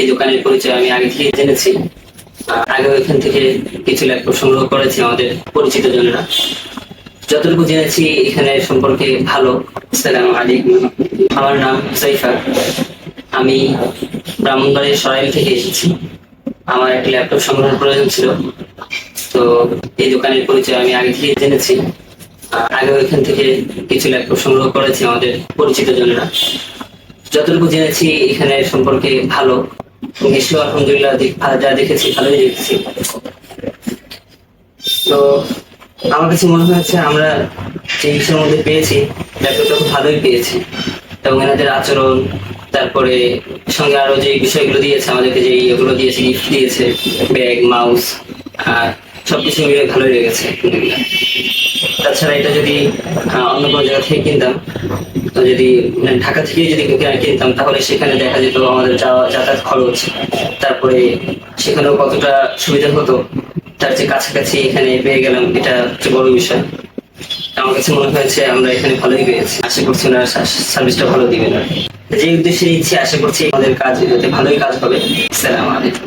এই দোকানের পরিচয় আমি আগে থেকে জেনেছি। আগে ওইখান থেকে কিছু ল্যাপটপ সংগ্রহ করেছি আমাদের পরিচিত জনেরা। যতটুকু জেনেছি, এখানে সম্পর্কে ভালো। সালাম আলাইকুম আমার নাম সাইফা। আমি ব্রাহ্মণবাড়ির সরাইল থেকে এসেছি। আমার একটা ল্যাপটপ সংগ্রহের প্রয়োজন ছিল। তো এই দোকানের পরিচয় আমি আগে থেকে জেনেছি। আগে ওইখান থেকে কিছু ল্যাপটপ সংগ্রহ করেছি আমাদের পরিচিত জনেরা। যতটুকু জেনেছি, এখানে সম্পর্কে ভালো। নিশ্চয় আলহামদুলিল্লাহ যা দেখেছি, ভালোই দেখেছি। তো, আমার কাছে মনে হয়েছে আমরা যে ইসের মধ্যে পেয়েছি, ল্যাপটপটা খুব ভালোই পেয়েছি। এবং এনাদের আচরণ, তারপরে সঙ্গে আরও যে বিষয়গুলো দিয়েছে, আমাদেরকে যে এগুলো দিয়েছে গিফট দিয়েছে ব্যাগ মাউস আর সবকিছু মিলে ভালোই আলহামদুলিল্লাহ তাছাড়া এটা যদি অন্য কোনো জায়গা থেকে কিনতাম, তো যদি মানে ঢাকা থেকে যদি কিনতাম, তাহলে সেখানে দেখা যেত আমাদের যাওয়া, যাতায়াত খরচ, তারপরে সেখানেও কতটা সুবিধা হতো, তার যে কাছাকাছি এখানে পেয়ে গেলাম, এটা হচ্ছে বড় বিষয়। আমার কাছে মনে হয়েছে আমরা এখানে ভালোই পেয়েছি। আশা করছি ওনারা সার্ভিসটা ভালো দিবেন। আর কি। যে উদ্দেশ্যে নিচ্ছি, আশা করছি আমাদের কাজ যাতে ভালোই কাজ হবে। সালাম আলাইকুম।